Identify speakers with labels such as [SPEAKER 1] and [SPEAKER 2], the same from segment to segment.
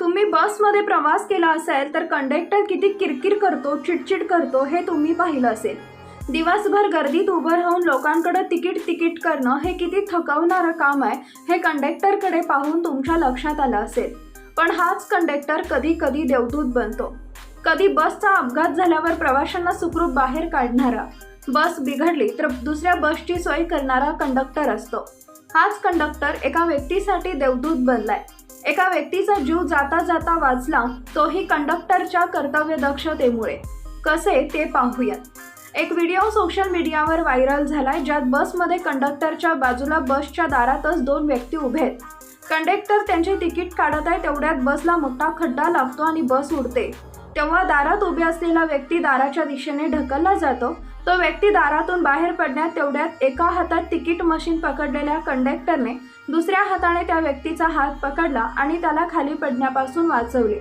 [SPEAKER 1] तुम्ही बसमध्ये प्रवास केला असेल तर कंडक्टर किती किरकिर करतो चिडचिड करतो हे तुम्ही पाहिलं असेल. दिवसभर गर्दीत उभं राहून लोकांकडे तिकीट तिकीट करणं हे किती थकवणारं काम आहे हे कंडक्टरकडे पाहून तुमच्या लक्षात आलं असेल. पण हाच कंडक्टर कधी कधी देवदूत बनतो. कधी बसचा अपघात झाल्यावर प्रवाशांना सुखरूप बाहेर काढणारा. बस बिघडली तर दुसऱ्या बसची सोय करणारा कंडक्टर असतो. हाच कंडक्टर एका व्यक्तीसाठी देवदूत बनलाय. एका व्यक्तीचा जीव जाता जाता वाचला तोही कंडक्टरच्या कर्तव्य दक्षतेमुळे कसे ते पाहूयात. एक व्हिडिओ सोशल मीडियावर व्हायरल झालाय ज्यात बसमध्ये कंडक्टरच्या बाजूला बसच्या दारातच दोन व्यक्ती उभे आहेत. कंडक्टर त्यांचे तिकीट काढत आहे तेवढ्यात बसला मोठा खड्डा लागतो आणि बस उडते. तेव्हा दारात उभे असलेला व्यक्ती दाराच्या दिशेने ढकलला जातो तो व्यक्ती दारातून बाहेर पडण्यात तेवढ्यात एका हातात तिकीट मशीन पकडलेल्या कंडक्टरने दुसऱ्या हाताने त्या व्यक्तीचा हात पकडला आणि त्याला खाली पडण्यापासून वाचवले.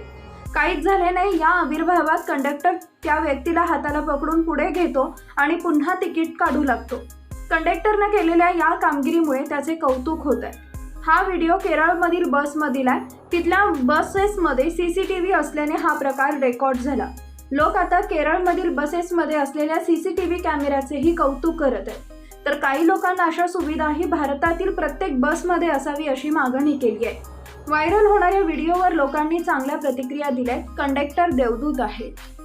[SPEAKER 1] काहीच झाले नाही या आविर्भावात कंडक्टर त्या व्यक्तीला हाताला पकडून पुढे घेतो आणि पुन्हा तिकीट काढू लागतो. कंडक्टरनं केलेल्या या कामगिरीमुळे त्याचे कौतुक होत आहे. हा व्हिडिओ केरळमधील बसमधील आहे. तिथल्या बसेसमध्ये सी सी टी व्ही असल्याने हा प्रकार रेकॉर्ड झाला. लोक आता केरळमधील बसेसमध्ये असलेल्या सी सी टी व्ही कॅमेऱ्याचेही कौतुक करत आहेत. तर काही लोकांना अशा सुविधाही भारतातील प्रत्येक बसमध्ये असावी अशी मागणी केली आहे. व्हायरल होणाऱ्या व्हिडिओवर लोकांनी चांगल्या प्रतिक्रिया दिल्या आहेत कंडक्टर देवदूत आहे